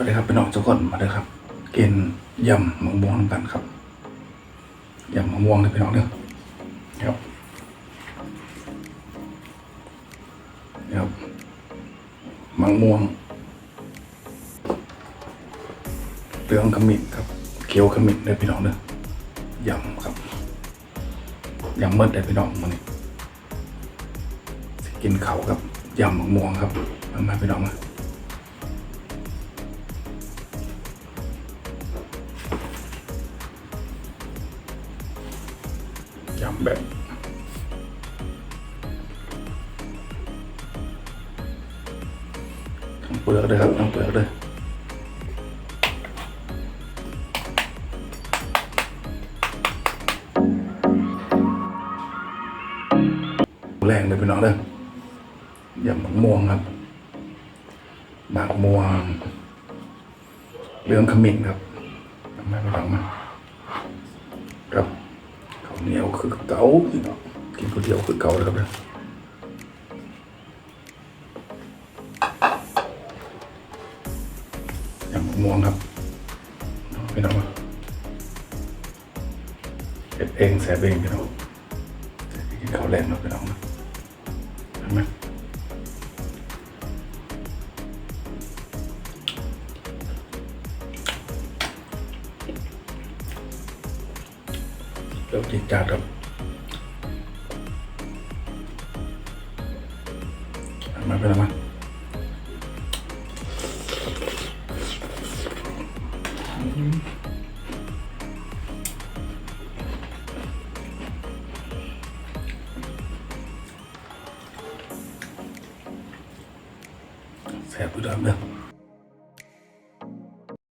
วัสดีครับพี่น้องทุกคนมาเลยครับ กินยำมะม่วงน้ำกันครับยำมะม่วงเลยพี่น้องเด้อครับครับมะม่วงเหลืองขมิ้นครับเขียวขมิ้นเลยพี่น้องเด้อยำครับยำเมื่อได้พี่น้องมันนี้สิกินเขากับยำมะม่วงครับมาพี่น้องมา ยำแบบทั้งเปลือกเลยครับทั้งเปลือกเลยแรงเลยพี่น้องเด้อยำมะม่วงครับหมะม่วงเรื่องขมิ้นครับมาพี่น้องมาครับ ข้าวเหนียว คือเก่าพี่น้องกินก๋วยเตี๋ยวคือเก่าเลยครับเนี่ยยำมะม่วงครับพี่น้องเก็ดเองแสบเองพี่น้องกินข้าวแรงเนาะพี่น้องนะเห็นไหม เริ่มจิตจัดครับมาเป็นอะไรมแสบอยู่ดำเด้อ